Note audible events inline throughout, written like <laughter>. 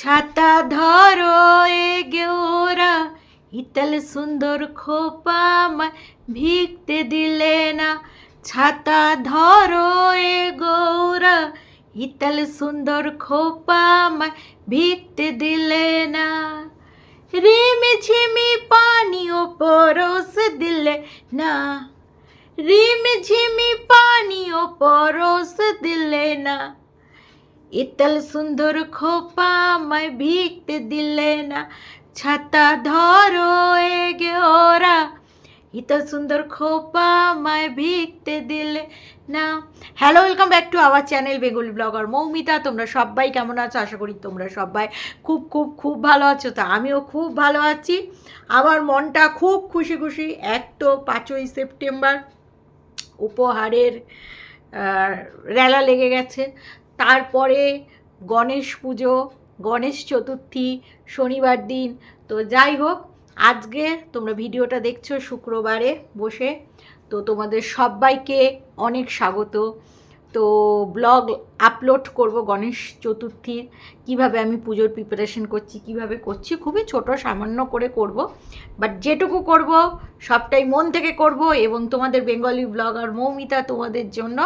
ছাতা ধরো এ গেওরা ইতল সুন্দর খোপা ভিখতে দিলে না ছাতা ধরো এ গৌরা ইতল সুন্দর খোপা ভিখতে দিলে না রিম ঝিমি পানিও পরস দিলে না রিম ঝিমি পানিও পরস দিলে না ইতল সুন্দর খোপা আমায় ভিখতে দিলে না, ছাতা ধরো এ ওরা। ইতল সুন্দর খোপা আমায় ভিখতে দিলে না। Hello welcome back to our channel Bengali blogger Moumita, তোমরা সবাই কেমন আছো? আশা করি তোমরা সবাই খুব খুব খুব ভালো আছো। তো আমিও খুব ভালো আছি। আমার মনটা খুব খুশি খুশি। এক তো পাঁচই সেপ্টেম্বর, উপহারের রেলা লেগে গেছে। তারপরে গণেশ পুজো, গণেশ চতুর্থী, শনিবার দিন। তো যাই হোক, আজকে তোমরা ভিডিওটা দেখছ শুক্রবারে বসে। তো তোমাদের সবাইকে অনেক স্বাগত। তো ব্লগ আপলোড করব গণেশ চতুর্থীর। কীভাবে আমি পুজোর প্রিপারেশন করছি, কীভাবে করছি, খুবই ছোট, সামান্য করে করব। বাট যেটুকু করব, সবটাই মন থেকে করব এবং তোমাদের বেঙ্গলি ব্লগার মৌমিতা তোমাদের জন্য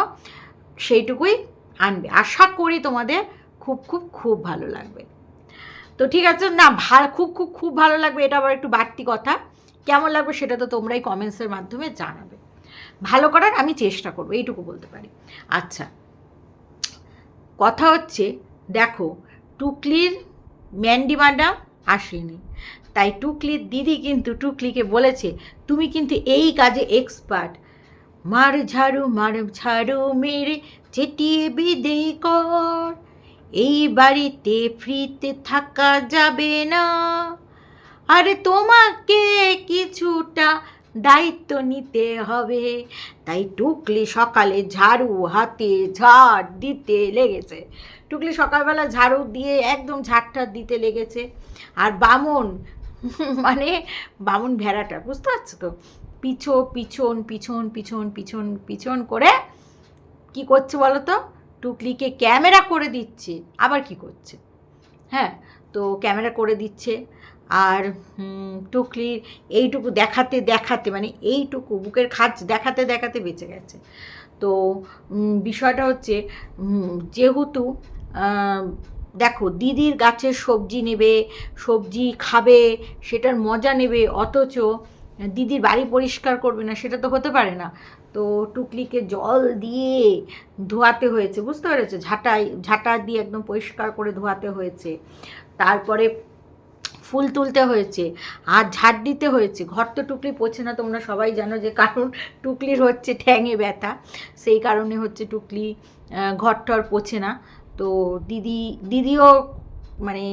সেইটুকুই আনবে। আশা করি তোমাদের খুব খুব খুব ভালো লাগবে। তো ঠিক আছে, না ভালো খুব খুব খুব ভালো লাগবে। এটা আবার একটু বাড়তি কথা। কেমন লাগবে সেটা তো তোমরাই কমেন্টসের মাধ্যমে জানাবে। ভালো করার আমি চেষ্টা করব, এইটুকু বলতে পারি। আচ্ছা কথা হচ্ছে, দেখো, টুকলির ম্যান্ডি ম্যাডাম আসেনি। তাই টুকলির দিদি কিন্তু টুকলিকে বলেছে, তুমি কিন্তু এই কাজে এক্সপার্ট মার ঝাড়ু মার ঝাড়ু মেরে চেটিয়ে বিদে কর এই বাড়িতে ফ্রিতে থাকা যাবে না। আরে তোমাকে কিছুটা দায়িত্ব নিতে হবে। তাই টুকলি সকালে ঝাড়ু হাতে ঝাড় দিতে লেগেছে। টুকলি সকালবেলা ঝাড়ু দিয়ে একদম ঝাড়টার দিতে লেগেছে। আর বামন মানে বামন ভেড়াটা, বুঝতে পারছ তো? পিছো পিছন পিছন পিছন পিছন পিছন করে কি করছে বলো তো টুকলিকে ক্যামেরা করে দিচ্ছে। আবার কি করছে? হ্যাঁ তো ক্যামেরা করে দিচ্ছে। আর টুকলির এইটুকু দেখাতে দেখাতে মানে এইটুকু বুকের খাজ দেখাতে দেখাতে বেঁচে গেছে। তো বিষয়টা হচ্ছে যেহেতু দেখো, দিদির গাছের সবজি নেবে, সবজি খাবে, সেটার মজা নেবে, অথচ দিদির বাড়ি পরিষ্কার করবে না, সেটা তো হতে পারে না। তো টুকলিকে জল দিয়ে ধোয়াতে হয়েছে, বুঝতে পেরেছ? ঝাঁটাই, ঝাঁটা দিয়ে একদম পরিষ্কার করে ধোয়াতে হয়েছে। তারপরে ফুল তুলতে হয়েছে আর ঝাড় দিতে হয়েছে। ঘর তো টুকলি পড়ছে না, তোমরা সবাই জানো যে কারণ টুকলির হচ্ছে ঠ্যাঙে ব্যথা। সেই কারণে হচ্ছে টুকলি ঘর টর পোছে না। তো দিদি, দিদিও মানে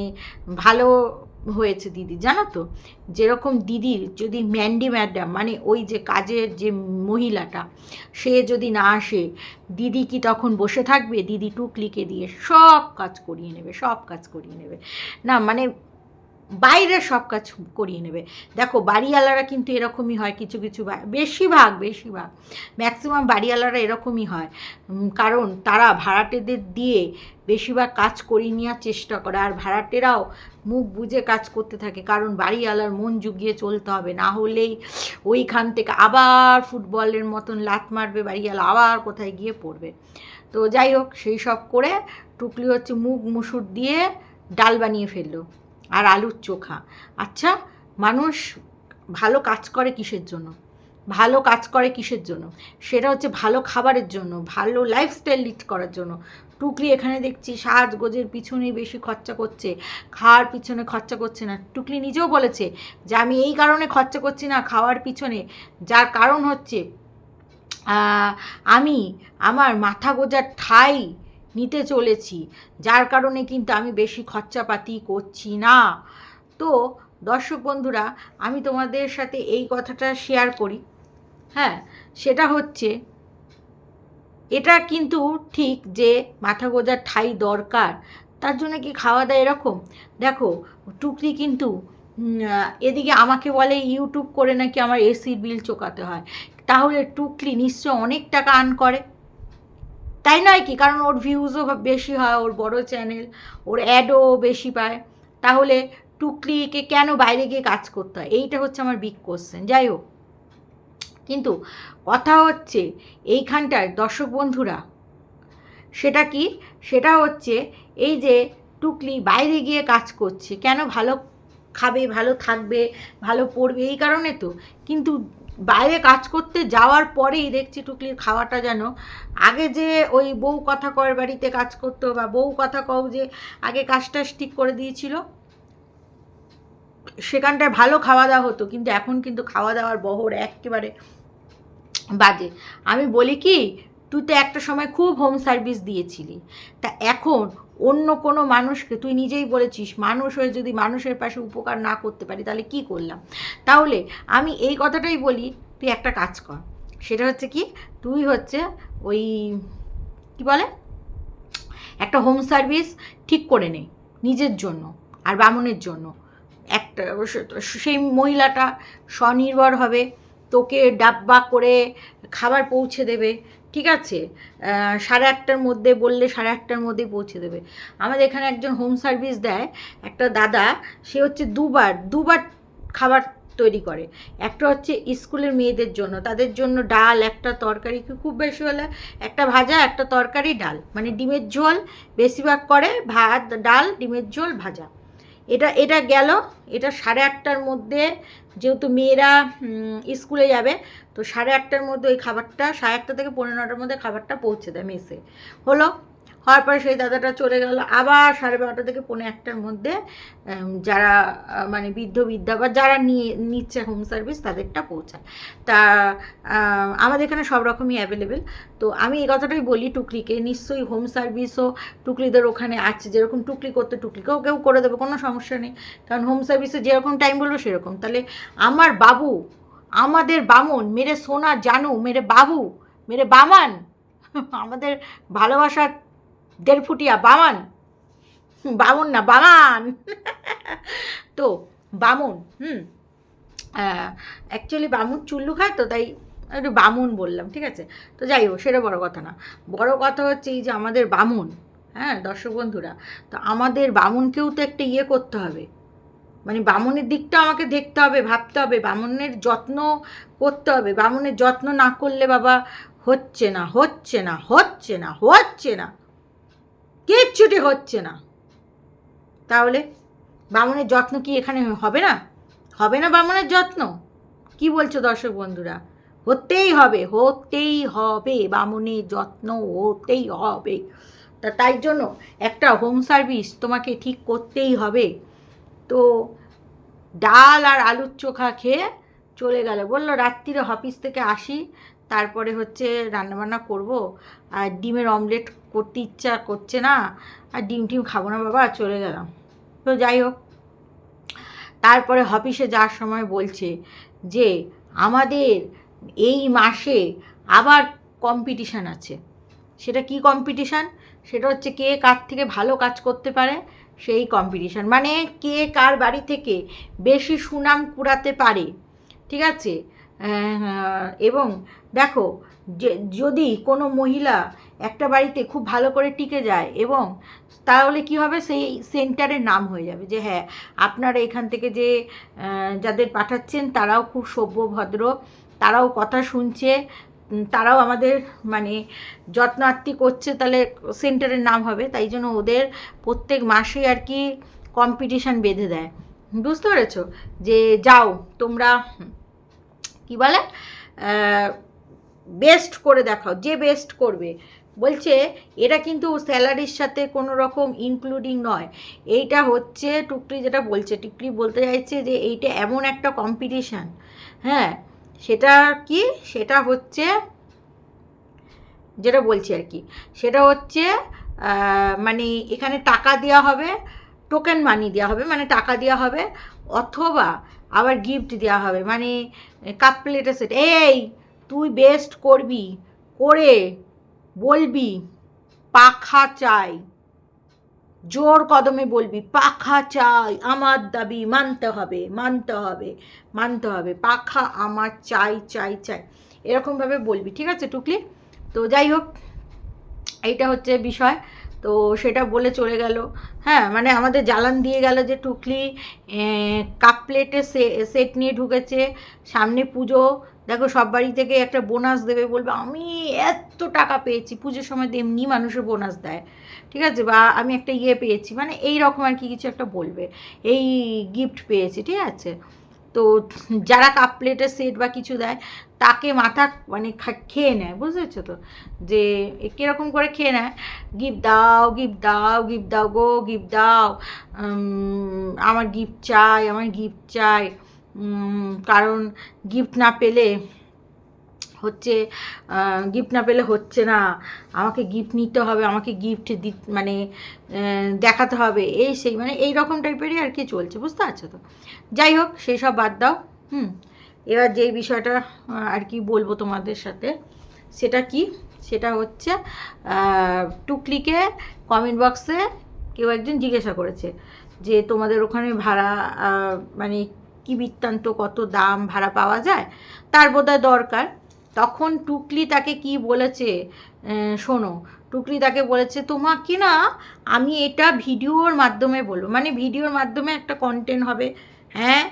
ভালো হয়েছে দিদি। জানো তো, যেরকম দিদির যদি ম্যান্ডি ম্যাডাম মানে ওই যে কাজের যে মহিলাটা, সে যদি না আসে, দিদি কি তখন বসে থাকবে? দিদি টুকলিকে দিয়ে সব কাজ করিয়ে নেবে, সব কাজ করিয়ে নেবে। না মানে বাইরে সব কাজ করিয়ে নেবে। দেখো, বাড়িওয়ালারা কিন্তু এরকমই হয় কিছু কিছু বেশিরভাগ বেশিরভাগ। ম্যাক্সিমাম বাড়িওয়ালারা এরকমই হয়। কারণ তারা ভাড়াটেদের দিয়ে বেশিরভাগ কাজ করিয়ে নেওয়ার চেষ্টা করে। আর ভাড়াটেরাও মুখ বুঝে কাজ করতে থাকে। কারণ বাড়িওয়ালার মন জুগিয়ে চলতে হবে। না হলেই ওইখান থেকে আবার ফুটবলের মতন লাত মারবে বাড়িওয়ালা, আবার কোথায় গিয়ে পড়বে। তো যাই হোক, সেই সব করে টুকলি হচ্ছে মুগ মুসুর দিয়ে ডাল বানিয়ে ফেলল। আর আলুর চোখা। আচ্ছা মানুষ ভালো কাজ করে কিসের জন্য? ভালো কাজ করে কিসের জন্য? সেটা হচ্ছে ভালো খাবারের জন্য, ভালো লাইফস্টাইল লিড করার জন্য। টুকলি এখানে দেখছি, সাজগোজের পিছনে বেশি খরচা করছে, খাওয়ার পিছনে খরচা করছে না। টুকলি নিজেও বলেছে যে, আমি এই কারণে খরচা করছি না খাওয়ার পিছনে। যার কারণ হচ্ছে আমি, আমার মাথা গোজার ঠাই নিতে চলেছি। যার কারণে কিন্তু আমি বেশি খরচাপাতি করছি না। তো দর্শক বন্ধুরা, আমি তোমাদের সাথে এই কথাটা শেয়ার করি। হ্যাঁ সেটা হচ্ছে, এটা কিন্তু ঠিক যে মাথা গোজার ঠাই দরকার। তার জন্য কি খাওয়া দাওয়া এরকম? দেখো, টুকরি কিন্তু এদিকে আমাকে বলে ইউটিউব করে নাকি আমার এসির বিল চোকাতে হয়। তাহলে টুকলি নিশ্চয় অনেক টাকা আর্ন করে। তাই নয় কি? কারণ ওর ভিউজও বেশি হয়, ওর বড় চ্যানেল ওর অ্যাডও বেশি পায়। তাহলে টুকলিকে কেন বাইরে গিয়ে কাজ করতে হয়? এইটা হচ্ছে আমার বিগ কোশ্চেন যাই হোক। কিন্তু কথা হচ্ছে, এইখানটার দর্শক বন্ধুরা, সেটা কি? সেটা হচ্ছে এই যে টুকলি বাইরে গিয়ে কাজ করছে, কেন ভালো খাবে, ভালো থাকবে, ভালো পড়বে, এই কারণে তো। কিন্তু বাইরে কাজ করতে যাওয়ার পরেই দেখছি টুকলির খাওয়াটা যেন আগে যে ওই বউ কথা কর বাড়িতে কাজ করতো বা বউ কথা কও যে আগে কাজটা ঠিক করে দিয়েছিল, সেখানটায় ভালো খাওয়া দাওয়া হতো, কিন্তু এখন কিন্তু খাওয়া দাওয়ার বহর একেবারে বাজে। আমি বলি কি তুই তো একটা সময় খুব হোম সার্ভিস দিয়েছিলি। তা এখন অন্য কোনো মানুষকে তুই নিজেই বলেছিস, মানুষ হয়ে যদি মানুষের পাশে উপকার না করতে পারি, তাহলে কি করলাম? তাহলে আমি এই কথাটাই বলি, তুই একটা কাজ কর। সেটা হচ্ছে কি, তুই হচ্ছে ওই, কি বলে? একটা হোম সার্ভিস ঠিক করে নে, নিজের জন্য আর বামনের জন্য। একটা সেই মহিলাটা স্বনির্ভর হবে, তোকে ডাব্বা করে খাবার পৌঁছে দেবে। ঠিক আছে? সাড়ে আটটার মধ্যে বললে সাড়ে আটটার মধ্যেই পৌঁছে দেবে। আমাদের এখানে একজন হোম সার্ভিস দেয়, একটা দাদা, সে হচ্ছে দুবার দুবার খাবার তৈরি করে। একটা হচ্ছে স্কুলের মেয়েদের জন্য, তাদের জন্য ডাল, একটা তরকারি খুব বেশি হলে, একটা ভাজা, একটা তরকারি, ডাল। মানে ডিমের ঝোল বেশিরভাগ করে ভাত, ডাল, ডিমের ঝোল, ভাজা। এটা এটা গেল। এটা সাড়ে আটটার মধ্যে যেহেতু মেয়েরা স্কুলে যাবে, তো সাড়ে আটটার মধ্যে ওই খাবারটা, সাড়ে আটটা থেকে পনেরো নটার মধ্যে খাবারটা পৌঁছে দেয় মেসে। হলো হওয়ার পরে সেই দাদাটা চলে গেল। আবার সাড়ে বারোটা থেকে পৌনে একটার মধ্যে যারা মানে বৃদ্ধ বিদ্যা বা যারা নিয়ে, নিচ্ছে হোম সার্ভিস তাদেরটা পৌঁছায়। তা আমাদের এখানে সব রকমই অ্যাভেলেবেল তো আমি এই কথাটাই বলি টুকলিকে নিশ্চয়ই হোম সার্ভিসও টুকলিদের ওখানে আছে। যেরকম টুকলি করতে টুকলিকেও কেউ করে দেবে, কোনো সমস্যা নেই। কারণ হোম সার্ভিসে যেরকম টাইম বলব সেরকম। তাহলে আমার বাবু, আমাদের বামন, মেরে সোনা জানু, মেরে বাবু, মেরে বামান, <laughs> আমাদের ভালোবাসার দেড় ফুটিয়া বামান বামন না বামান <laughs> তো, বামন, হুম। অ্যাকচুয়ালি বামুন চুল্লু খায় তো, তাই একটু বামুন বললাম, ঠিক আছে? তো যাই হোক, সেটা বড় কথা না। বড় কথা হচ্ছে এই যে আমাদের বামুন হ্যাঁ দর্শক বন্ধুরা, তো আমাদের বামুনকেও তো একটা ইয়ে করতে হবে। মানে বামুনের দিকটা আমাকে দেখতে হবে, ভাবতে হবে, বামুনের যত্ন করতে হবে। বামুনের যত্ন না করলে বাবা হচ্ছে না হচ্ছে না হচ্ছে না হচ্ছে না। কিচ্ছুটি হচ্ছে না। তাহলে বামুনের যত্ন কি এখানে হবে না? হবে না বামুনের যত্ন? কি বলছো দর্শক বন্ধুরা? হতেই হবে হতেই হবে, বামুনের যত্ন হতেই হবে। তা তাই জন্য একটা হোম সার্ভিস তোমাকে ঠিক করতেই হবে। তো ডাল আর আলুর চোখা খেয়ে চলে গেল। বলল রাত্রিরে অফিস থেকে আসি তারপরে হচ্ছে রান্নাবান্না করব। আর ডিমের অমলেট করতে ইচ্ছা করছে না, আর ডিম টিম খাব না বাবা, চলে গেলাম। তো যাই হোক, তারপরে অফিসে যাওয়ার সময় বলছে যে, আমাদের এই মাসে আবার কম্পিটিশান আছে। সেটা কি কম্পিটিশান সেটা হচ্ছে কে কার থেকে ভালো কাজ করতে পারে, সেই কম্পিটিশান মানে কে কার বাড়ি থেকে বেশি সুনাম কুড়াতে পারে, ঠিক আছে? এবং দেখো, যে, যদি কোনো মহিলা একটা বাড়িতে খুব ভালো করে টিকে যায় এবং তাহলে কি হবে? সেই সেন্টারের নাম হয়ে যাবে যে হ্যাঁ আপনারা এখান থেকে যে যাদের পাঠাচ্ছেন তারাও খুব সভ্য, ভদ্র, তারাও কথা শুনছে তারাও আমাদের মানে যত্নার্থী করছে, তাহলে সেন্টারের নাম হবে। তাই জন্য ওদের প্রত্যেক মাসে আর কি কম্পিটিশান বেঁধে দেয়। বুঝতে পেরেছ? যে, যাও, তোমরা কি বলে? বেস্ট করে দেখাও, যে বেস্ট করবে। বলছে, এটা কিন্তু স্যালারির সাথে কোনো রকম ইনক্লুডিং নয়। এইটা হচ্ছে টুকরি যেটা বলছে। টুকরি বলতে চাইছে যে, এইটা এমন একটা কম্পিটিশান হ্যাঁ? সেটা কি? সেটা হচ্ছে, যেটা বলছি আর কি, সেটা হচ্ছে মানে এখানে টাকা দেওয়া হবে টোকেন মানি দেওয়া হবে মানে টাকা দেওয়া হবে অথবা আবার গিফট দেওয়া হবে। মানে কাপ প্লেটের সেট এই, তুই বেস্ট করবি, করে বলবি, পাখা চাই। জোর কদমে বলবি, পাখা চাই, আমার দাবি মানতে হবে মানতে হবে মানতে হবে। পাখা আমার চাই চাই চাই। এরকমভাবে বলবি, ঠিক আছে, টুকলি? তো যাই হোক, এইটা হচ্ছে বিষয়। তো সেটা বলে চলে গেল। হ্যাঁ মানে আমাদের জ্বালান দিয়ে গেল যে টুকলি কাপ প্লেটের সেট নিয়ে ঢুকেছে, সামনে পুজো। দেখো সব বাড়ি থেকে একটা বোনাস দেবে বলবে, আমি এত টাকা পেয়েছি। পুজোর সময় তো এমনি মানুষের বোনাস দেয়। ঠিক আছে? বা আমি একটা ইয়ে পেয়েছি। মানে এই রকম আর কি কিছু একটা বলবে। এই গিফট পেয়েছি, ঠিক আছে? তো যারা কাপ প্লেটের সেট বা কিছু দেয়, তাকে মাথা মানে খেয়ে নেয়, বুঝেছ তো? যে কীরকম করে খেয়ে নেয়? গিফট দাও গিফট দাও গিফট দাও গো গিফট দাও। আমার গিফট চাই, আমার গিফট চাই। কারণ গিফট না পেলে হচ্ছে গিফট না পেলে হচ্ছে না। আমাকে গিফট নিতে হবে, আমাকে গিফট দি মানে দেখাতে হবে। এই সেই মানে এই রকম টাইপেরই আর কি চলছে, বুঝতে পারছ তো? যাই হোক, সেই সব বাদ দাও, হুম। এবার যেই বিষয়টা আর কি বলব তোমাদের সাথে, সেটা কি? সেটা হচ্ছে টুকলিকে কমেন্ট বক্সে কেউ একজন জিজ্ঞাসা করেছে যে, তোমাদের ওখানে ভাড়া মানে কী বৃত্তান্ত, কত দাম, ভাড়া পাওয়া যায়? তার বোধহয় দরকার। তখন টুকলি তাকে কি বলেছে? শোনো, টুকলি তাকে বলেছে, তোমাকে না আমি এটা ভিডিওর মাধ্যমে বলব। মানে ভিডিওর মাধ্যমে একটা কন্টেন্ট হবে। হ্যাঁ?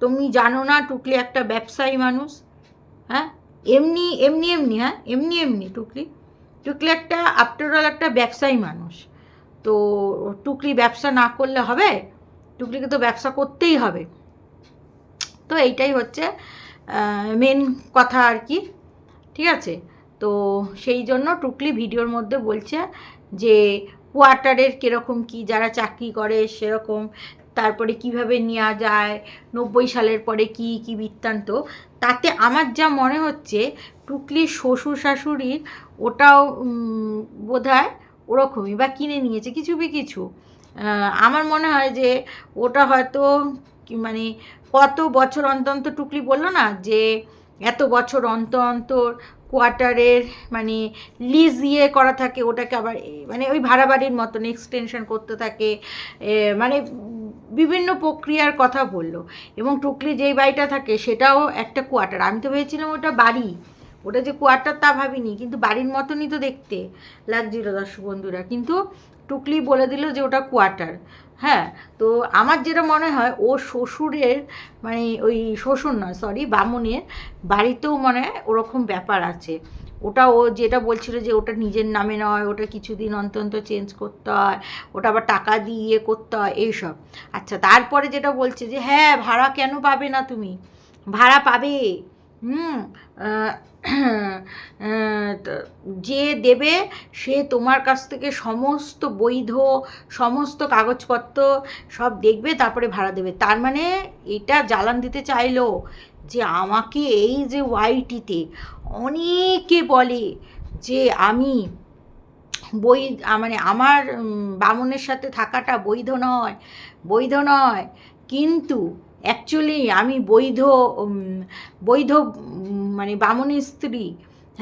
তুমি জানো না টুকলি একটা ব্যবসায়ী মানুষ? হ্যাঁ? এমনি এমনি এমনি হ্যাঁ? এমনি এমনি টুকলি। টুকলি একটা আফটারঅল একটা ব্যবসায়ী মানুষ। তো টুকলি ব্যবসা না করলে হবে? টুকলিকে তো ব্যবসা করতেই হবে। তো এইটাই হচ্ছে মেন কথা আর কি, ঠিক আছে? তো সেই জন্য টুকলি ভিডিওর মধ্যে বলছে যে কোয়ার্টারের কীরকম কি, যারা চাকরি করে সেরকম, তারপরে কীভাবে নেওয়া যায়, নব্বই সালের পরে কি কি বৃত্তান্ত, তাতে আমার যা মনে হচ্ছে টুকলির শ্বশুর শাশুড়ির ওটাও বোধ হয় ওরকমই বা কিনে নিয়েছে, কিছু বি কিছু। আমার মনে হয় যে ওটা হয়তো মানে কত বছর অন্তর অন্তর টুকলি বলল না যে এত বছর অন্তর অন্তর কোয়ার্টারের মানে লিজ ইয়ে করা থাকে, ওটাকে আবার মানে ওই ভাড়া বাড়ির মতন এক্সটেনশন করতে থাকে মানে বিভিন্ন প্রক্রিয়ার কথা বলল। এবং টুকলি যেই বাড়িটা থাকে সেটাও একটা কোয়ার্টার। আমি তো ভেবেছিলাম ওটা বাড়ি, ওটা যে কোয়ার্টার তা ভাবিনি, কিন্তু বাড়ির মতনই তো দেখতে লাগছিল দর্শক বন্ধুরা। কিন্তু টুকলি বলে দিল যে ওটা কোয়ার্টার। হ্যাঁ তো আমার যেটা মনে হয়, ও শ্বশুরের মানে ওই শ্বশুর নয় সরি বামুনের বাড়িতেও মনে হয় ওরকম ব্যাপার আছে। ওটা ও যেটা বলছিল যে ওটা নিজের নামে নয়, ওটা কিছুদিন অন্তর অন্তর চেঞ্জ করতে হয়, ওটা আবার টাকা দিয়ে করতে হয়, এইসব। আচ্ছা তারপরে যেটা বলছে যে হ্যাঁ ভাড়া কেন পাবে না তুমি? ভাড়া পাবে। হুম যে দেবে, সে তোমার কাছ থেকে সমস্ত বৈধ, সমস্ত কাগজপত্র সব দেখবে, তারপরে ভাড়া দেবে। তার মানে এটা জ্বালান দিতে চাইলো যে আমাকে এই যে ওয়াইটিতে অনেকে বলে যে আমি বই মানে আমার বামুনের সাথে থাকাটা বৈধ নয় বৈধ নয়। কিন্তু অ্যাকচুয়ালি আমি বৈধ বৈধ মানে বামনের স্ত্রী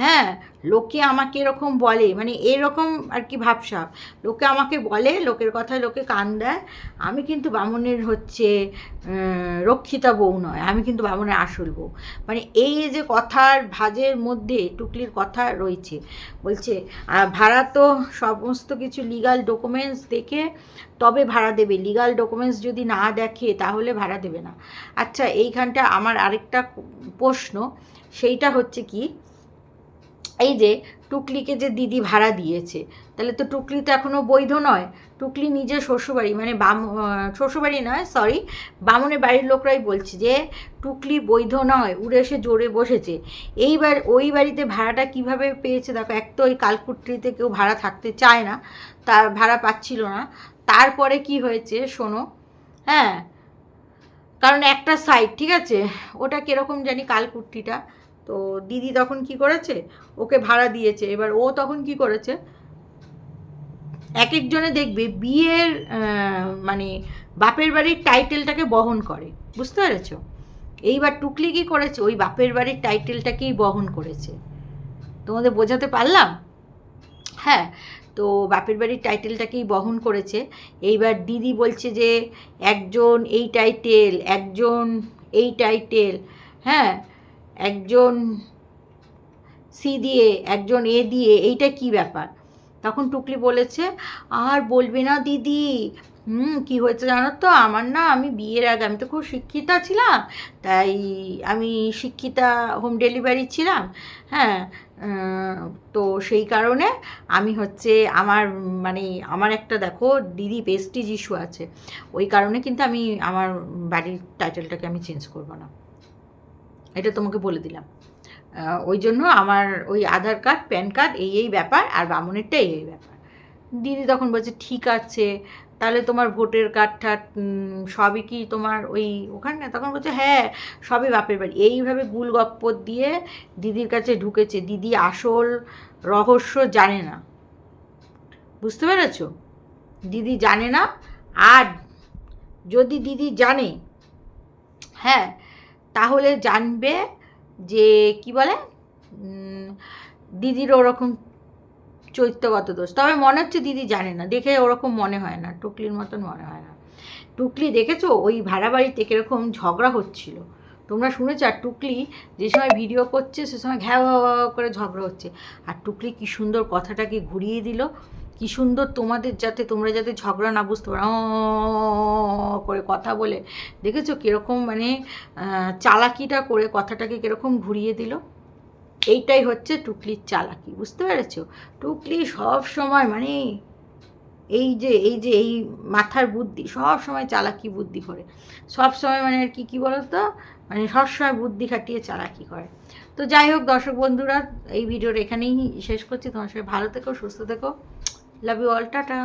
হ্যাঁ লোকে আমাকে এরকম বলে মানে এরকম আর কি ভাবসাব। লোকে আমাকে বলে, লোকের কথায় লোকে কান দেয়। আমি কিন্তু বামুনের হচ্ছে রক্ষিতা বউ নয়, আমি কিন্তু বামুনের আসল বউ। মানে এই যে কথার ভাজের মধ্যে টুকলির কথা রয়েছে, বলছে ভাড়া তো সমস্ত কিছু লিগাল ডকুমেন্টস দেখে, তবে ভাড়া দেবে। লিগাল ডকুমেন্টস যদি না দেখে, তাহলে ভাড়া দেবে না। আচ্ছা এইখানটা আমার আরেকটা প্রশ্ন, সেইটা হচ্ছে কি এই যে টুকলিকে যে দিদি ভাড়া দিয়েছে, তাহলে তো টুকলি তো এখনও বৈধ নয়। টুকলি নিজের শ্বশুরবাড়ি মানে বাম শ্বশুরবাড়ি নয় সরি বামুনের বাড়ির লোকরাই বলছে যে টুকলি বৈধ নয়, উড়ে এসে জোরে বসেছে। এইবার ওই বাড়িতে ভাড়াটা কীভাবে পেয়েছে দেখো, এক তো ওই কালকুট্রিতে কেউ ভাড়া থাকতে চায় না তার ভাড়া পাচ্ছিল না। তারপরে কি হয়েছে শোনো হ্যাঁ কারণ একটা সাইড ঠিক আছে, ওটা কীরকম জানি কালকুট্টিটা তো দিদি তখন কি করেছে? ওকে ভাড়া দিয়েছে। এবার ও তখন কি করেছে? এক একজনে দেখবে বিয়ের মানে বাপের বাড়ির টাইটেলটাকে বহন করে। বুঝতে পেরেছ? এইবার টুকলি কি করেছে? ওই বাপের বাড়ির টাইটেলটাকেই বহন করেছে। তোমাদের বোঝাতে পারলাম? হ্যাঁ তো বাপের বাড়ির টাইটেলটাকেই বহন করেছে। এইবার দিদি বলছে যে, একজন এই টাইটেল, একজন এই টাইটেল হ্যাঁ একজন সি দিয়ে, একজন এ দিয়ে, এইটা কি ব্যাপার? তখন টুকলি বলেছে, আর বলবে না দিদি, হুম, কী হয়েছে জানো তো? আমার না, আমি বিয়ের আগে, আমি তো খুব শিক্ষিতা ছিলাম, তাই আমি শিক্ষিতা হোম ডেলিভারি ছিলাম হ্যাঁ তো সেই কারণে আমি হচ্ছে আমার মানে আমার একটা দেখো, দিদি পেস্টিজ ইস্যু আছে, ওই কারণে কিন্তু আমি আমার বাড়ির টাইটেলটাকে আমি চেঞ্জ করব না। এটা তোমাকে বলে দিলাম। ওই জন্য আমার ওই আধার কার্ড, প্যান কার্ড এই এই ব্যাপার আর বামুনেরটা এই এই ব্যাপার। দিদি তখন বলছে, ঠিক আছে, তাহলে তোমার ভোটের কার্ড ঠাট সবই কি তোমার ওই ওখানে? তখন বলছে হ্যাঁ সবই বাপের বাড়ি। এইভাবে গুল গপ্পর দিয়ে দিদির কাছে ঢুকেছে। দিদি আসল রহস্য জানে না। বুঝতে পেরেছ? দিদি জানে না। আর যদি দিদি জানে হ্যাঁ তাহলে জানবে যে কি বলে? দিদির ওরকম চৈত্যগত দোষ। তবে মনে হচ্ছে দিদি জানে না। দেখে ওরকম মনে হয় না। টুকলির মতন মনে হয় না। টুকলি দেখেছ? ওই ভাড়া বাড়িতে কীরকম ঝগড়া হচ্ছিল। তোমরা শুনেছো? আর টুকলি যে সময় ভিডিও করছে, সে সময় ঘ্যাও করে ঝগড়া হচ্ছে। আর টুকলি কি সুন্দর কথাটাকে ঘুরিয়ে দিল। কি সুন্দর তোমাদের যাতে, তোমরা যাতে ঝগড়া না বুঝতে পারো। করে কথা বলে। দেখেছ কীরকম মানে চালাকিটা করে কথাটাকে কীরকম ঘুরিয়ে দিল? এইটাই হচ্ছে টুকলির চালাকি, বুঝতে পেরেছ? টুকলি সব সময় মানে এই যে এই যে, এই মাথার বুদ্ধি, সব সময় চালাকি বুদ্ধি করে। সব সময় মানে আর কি, কী বলতো? মানে সব সময় বুদ্ধি খাটিয়ে চালাকি করে। তো যাই হোক দর্শক বন্ধুরা, এই ভিডিওর এখানেই শেষ করছি। তোমার সবাই ভালো থেকো, সুস্থ থেকো। Love you all tata